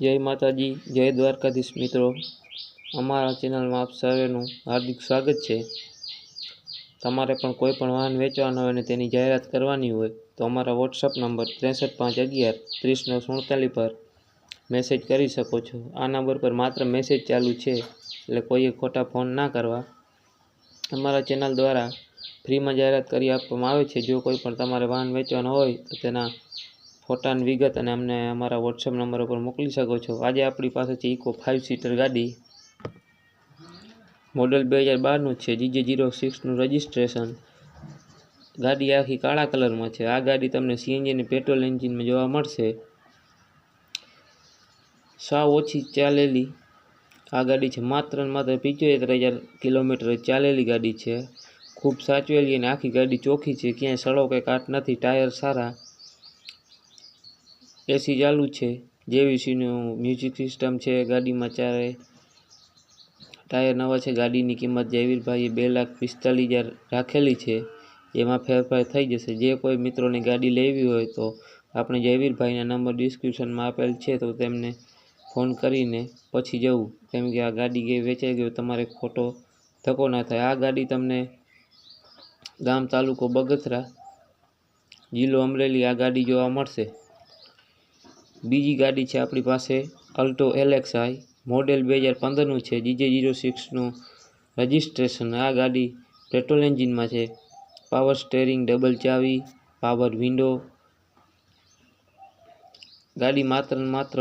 જય માતાજી, જય દ્વારકાધીશ મિત્રો. અમારા ચેનલમાં આપ સર્વેનું હાર્દિક સ્વાગત છે. તમારે પણ કોઈ પણ વાહન વેચવાનું હોય અને તેની જાહેરાત કરવાની હોય, તો અમારા વોટ્સઅપ નંબર ત્રેસઠ પાંચ અગિયાર, ત્રીસ નવ સુડતાલીસ પર મેસેજ કરી શકો છો. આ નંબર પર માત્ર મેસેજ ચાલુ છે, એટલે કોઈએ ખોટા ફોન ના કરવા. અમારા ચેનલ દ્વારા ફ્રીમાં જાહેરાત કરી આપવામાં આવે છે. જો કોઈ પણ તમારે વાહન વેચવાનું હોય, તો તેના ફોટાની વિગત અને અમને અમારા વોટ્સએપ નંબર ઉપર મોકલી શકો છો. આજે આપણી પાસે છે ઇકો ફાઇવ સીટર ગાડી મોડલ બે હજાર બારનું છે. જીજે જીરો સિક્સનું રજિસ્ટ્રેશન ગાડી આખી કાળા કલરમાં છે. આ ગાડી તમને સીએનજી અને પેટ્રોલ એન્જિનમાં જોવા મળશે. સાવ ઓછી ચાલેલી આ ગાડી છે. માત્ર ને માત્ર પિંચોતેર હજાર કિલોમીટર ચાલેલી ગાડી છે. ખૂબ સાચવેલી અને આખી ગાડી ચોખ્ખી છે. ક્યાંય સડો કે કાટ નથી. ટાયર સારા. એસી ચાલુ છે. જેવીસીનું મ્યુઝિક સિસ્ટમ છે, ગાડીમાં ચારે ટાયર નવા છે, ગાડીની કિંમત જયવીરભાઈએ બે લાખ પિસ્તાલીસ હજાર રાખેલી છે, એમાં ફેરફાર થઈ જશે. જે કોઈ મિત્રોને ગાડી લેવી હોય તો આપણે જયવીરભાઈના નંબર ડિસ્ક્રિપ્શનમાં આપેલ છે, તો તેમને ફોન કરીને પછી જવું. કેમ કે આ ગાડી ગઈ વેચાઈ ગયો તમારે ખોટો ધક્કો ના થાય. આ ગાડી તમને ગામ તાલુકો બગસરા જિલ્લો અમરેલી આ ગાડી જોવા મળશે. બીજી ગાડી છે આપણી પાસે અલ્ટો એલેક્સઆઈ મોડેલ બે હજાર પંદરનું છે જીજે જીરો સિક્સનું રજિસ્ટ્રેશન. આ ગાડી પેટ્રોલ એન્જિનમાં છે. પાવર સ્ટેરિંગ ડબલ ચાવી પાવર વિન્ડો ગાડી માત્ર ને માત્ર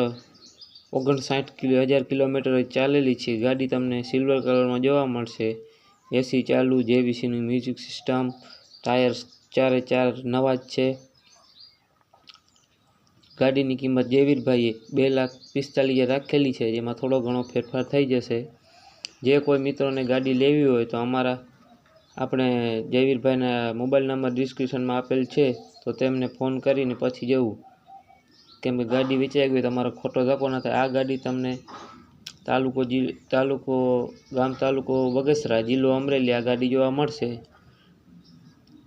ઓગણસાઠ કિલો, હજાર કિલોમીટર ચાલેલી છે. ગાડી તમને સિલ્વર કલરમાં જોવા મળશે. એસી ચાલુ જેવીસીનું મ્યુઝિક સિસ્ટમ, ટાયર્સ ચારે ચાર નવા જ છે. ગાડીની કિંમત જયવીરભાઈએ બે લાખ પિસ્તાલીસ રાખેલી છે, જેમાં થોડો ઘણો ફેરફાર થઈ જશે. જે કોઈ મિત્રોને ગાડી લેવી હોય તો અમારા આપણે જયવીરભાઈના મોબાઈલ નંબર ડિસ્ક્રિપ્શનમાં આપેલ છે, તો તેમને ફોન કરીને પછી જવું. કેમ કે ગાડી વેચાઈ ગઈ, તમારો ખોટો ધક્કો ન થાય. આ ગાડી તમને તાલુકો જિ, તાલુકો, ગામ તાલુકો બગસરા, જિલ્લો અમરેલી આ ગાડી જોવા મળશે.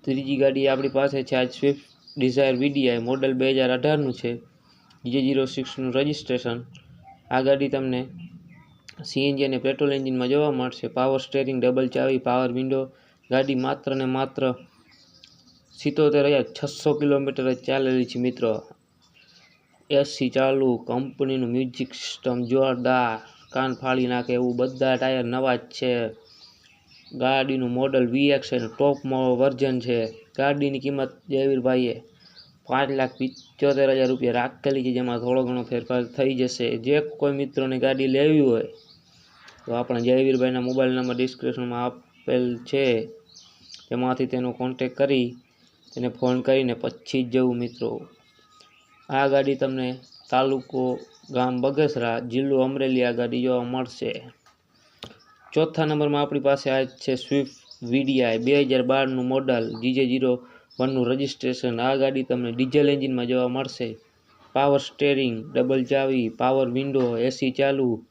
ત્રીજી ગાડી આપણી પાસે છે આજ સ્વિફ્ટ ડિઝાયર વીડીઆઈ મોડલ બે હજાર અઢારનું છે. જે જીરો સિક્સનું રજિસ્ટ્રેશન. આ ગાડી તમને સીએનજી અને પેટ્રોલ એન્જિનમાં જોવા મળશે. પાવર સ્ટેરિંગ ડબલ ચાવી પાવર વિન્ડો ગાડી માત્ર ને માત્ર સિત્તોતેર હજાર છસો કિલોમીટર જ ચાલેલી છે મિત્રો. એસી ચાલુ, કંપનીનું મ્યુઝિક સિસ્ટમ જોરદાર. કાન ફાળી નાખે એવું બધા ટાયર નવા જ છે. ગાડીનું મોડલ વીએક્સ એનું ટોપ વર્ઝન છે. ગાડીની કિંમત જયવીરભાઈએ પાંચ લાખ પિચોતેર હજાર રૂપિયા રાખેલી છે, જેમાં થોડો ઘણો ફેરફાર થઈ જશે. જે કોઈ મિત્રોને ગાડી લેવી હોય, તો આપણે જયવીરભાઈના મોબાઈલ નંબર ડિસ્ક્રિપ્શનમાં આપેલ છે. તેમાંથી તેનો કોન્ટેક કરી તેને ફોન કરીને પછી જ જવું મિત્રો. આ ગાડી તમને તાલુકો ગામ બગસરા, જિલ્લો અમરેલી આ ગાડી જોવા મળશે. ચોથા નંબરમાં આપણી પાસે આ છે સ્વિફ્ટ વીડીઆઈ બે હજાર બારનું મોડલ જીજે જીરો વનનું રજિસ્ટ્રેશન. આ ગાડી તમને ડીઝલ એન્જિનમાં જોવા મળશે. પાવર સ્ટેરિંગ, ડબલ ચાવી, પાવર વિન્ડો એસી ચાલુ,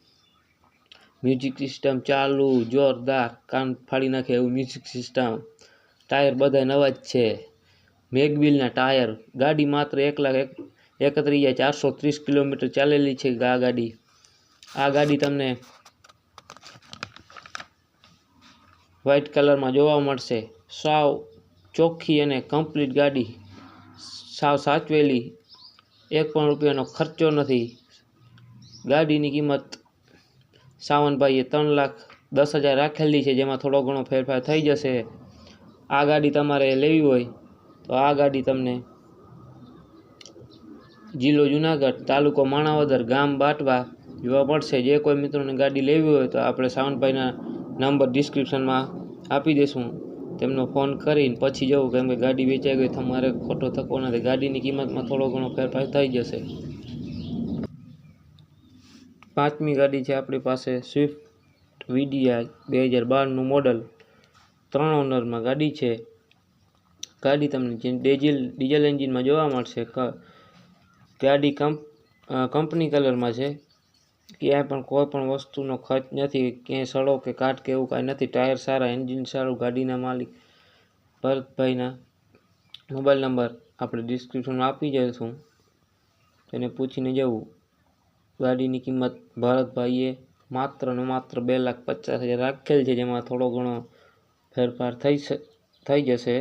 મ્યુઝિક સિસ્ટમ ચાલુ, જોરદાર કાન ફાડી નાખે એવું મ્યુઝિક સિસ્ટમ. ટાયર બધા નવા જ છે. મેગવિલના ટાયર. ગાડી માત્ર એક લાખ એક, એકત્રીસ હજાર ચારસો ત્રીસ કિલોમીટર ચાલેલી છે આ ગાડી. આ ગાડી તમને વ્હાઇટ કલરમાં જોવા મળશે. સાવ ચોખ્ખી અને કમ્પ્લીટ ગાડી. સાવ સાચવેલી. એક પણ રૂપિયાનો ખર્ચો નથી. ગાડીની કિંમત સાવનભાઈએ ત્રણ લાખ દસ હજાર રાખેલી છે, જેમાં થોડો ઘણો ફેરફાર થઈ જશે. આ ગાડી તમારે લેવી હોય, તો આ ગાડી તમને જિલ્લો જુનાગઢ તાલુકો માણાવદર ગામ બાટવા જોવા મળશે. જે કોઈ મિત્રોને ગાડી લેવી હોય, તો આપણે સાવનભાઈના નંબર ડિસ્ક્રિપ્શનમાં આપી દઈશું તેમનો ફોન કરીને પછી જવું, કેમ કે ગાડી વેચાઈ ગઈ તમારે ખોટો થકો નથી. ગાડીની કિંમતમાં થોડો ઘણો ફેરફાર થઈ જશે. પાંચમી ગાડી છે આપણી પાસે સ્વિફ્ટ વીડીઆઈ બે હજાર બારનું મોડલ ત્રણ ઓનરમાં ગાડી છે. ગાડી તમને ડીઝલ ડીઝલ એન્જિનમાં જોવા મળશે. ગાડી કંપ કંપની કલરમાં છે. ક્યાંય પણ કોઈ પણ વસ્તુનો ખર્ચ નથી, ક્યાંય સડો કે કાટ કે એવું કાંઈ નથી. ટાયર સારા, એન્જિન સારું, ગાડીના માલિક. ભરતભાઈના મોબાઈલ નંબર આપણે ડિસ્ક્રિપ્શનમાં આપી જઈશું. તેને પૂછીને જવું. ગાડીની કિંમત ભરતભાઈએ માત્ર ને માત્ર બે લાખ પચાસ હજાર રાખેલ છે, જેમાં થોડો ઘણો ફેરફાર થઈ થઈ જશે.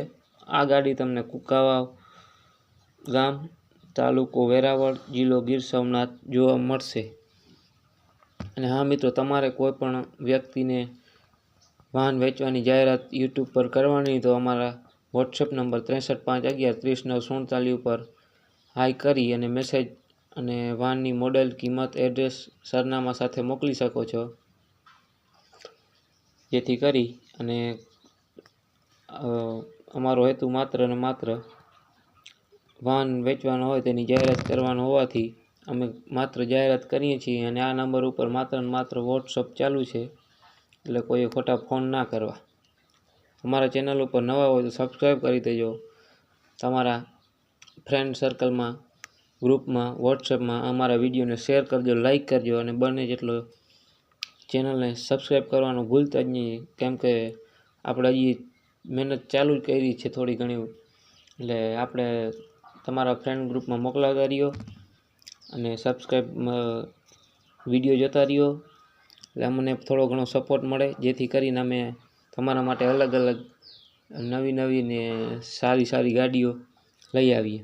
આ ગાડી તમને કુકાવાવ ગામ તાલુકો વેરાવળ જિલ્લો ગીર સોમનાથ જોવા મળશે. અને હા મિત્રો, તમારે કોઈ પણ વ્યક્તિને વાહન વેચવાની જાહેરાત યુટ્યુબ પર કરવાની તો અમારા વોટ્સએપ નંબર ત્રેસઠ પાંચ અગિયાર ત્રીસ નવ સુડતાલીસ ઉપર હાઈ કરી અને મેસેજ અને વાહનની મોડેલ કિંમત એડ્રેસ સરનામા સાથે મોકલી શકો છો. જેથી કરી અને અમારો હેતુ માત્ર ને માત્ર વાહન વેચવાનો હોય તેની જાહેરાત કરવાનો હોવાથી અમે માત્ર જાહેરાત કરીએ છીએ અને આ નંબર ઉપર માત્ર ને માત્ર વોટ્સઅપ ચાલુ છે, એટલે કોઈએ ખોટા ફોન ના કરવા. અમારા ચેનલ ઉપર નવા હોય તો સબસ્ક્રાઈબ કરી દેજો. તમારા ફ્રેન્ડ સર્કલમાં ગ્રુપમાં વોટ્સએપમાં અમારા વિડીયોને શેર કરજો લાઇક કરજો અને બને જેટલો ચેનલને સબસ્ક્રાઈબ કરવાનું ભૂલતા જ નહીં. કેમ કે આપણે હજી મહેનત ચાલુ જ કરી છે થોડી ઘણી. એટલે આપણે તમારા ફ્રેન્ડ ગ્રુપમાં મોકલાવતા રહ્યો. અને સબસ્ક્રાઈબ વીડિયો જોતા રહ્યો. એટલે અમને થોડો ઘણો સપોર્ટ મળે. જેથી કરીને અમે તમારા માટે અલગ અલગ નવી નવી ને સારી સારી ગાડીઓ લઈ આવીએ.